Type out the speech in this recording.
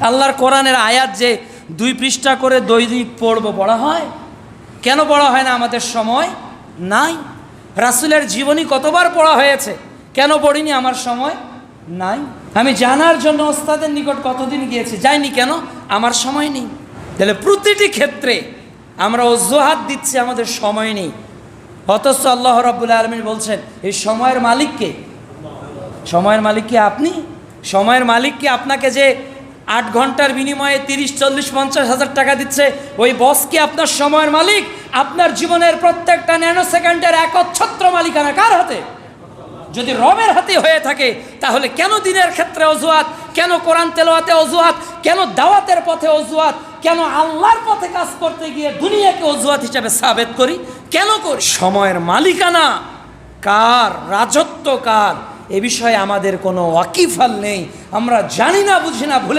আল্লাহর কোরআনের আয়াত যে দুই পৃষ্ঠা করে দৈনিক পড়ব পড়া হয়? কেন পড়া হয় না আমাদের সময় নাই? রাসুলের জীবনী কতবার পড়া হয়েছে? কেন পড়িনি আমার সময় নাই? আমি জানার জন্য ওস্তাদের নিকট কতদিন গিয়েছি? যাইনি কেন? আমার সময় নেই। তাহলে প্রতিটি ক্ষেত্রে আমরা অজুহাত দিচ্ছি, আমাদের সময় নেই। অথচ আল্লাহ রাবুল্লাহ আলমিন বলছেন, এই সময়ের মালিককে? সময়ের মালিক কি আপনি? সময়ের মালিককে আপনাকে যে আট ঘণ্টার বিনিময়ে তিরিশ, চল্লিশ, পঞ্চাশ হাজার টাকা দিচ্ছে। ওই বস কি আপনার সময়ের মালিক? আপনার জীবনের প্রত্যেকটা ন্যানো সেকেন্ডের একচ্ছত্র মালিকানা কার হাতে? যদি রবের হাতে হয়ে থাকে, তাহলে কেন দিনের ক্ষেত্রে অজুহাত? কেন কোরআন তেলোয়াতে অজুহাত? কেন দাওয়াতের পথে অজুহাত? কেন আল্লাহর পথে কাজ করতে গিয়ে দুনিয়াকে অজুহাত হিসাবে সাবেত করি? কেন করি? সময়ের মালিকানা কার? রাজত্ব কার? এ বিষয়ে আমাদের কোনো ওয়াকিফাল নেই। আমরা জানি না, বুঝি না, ভুলে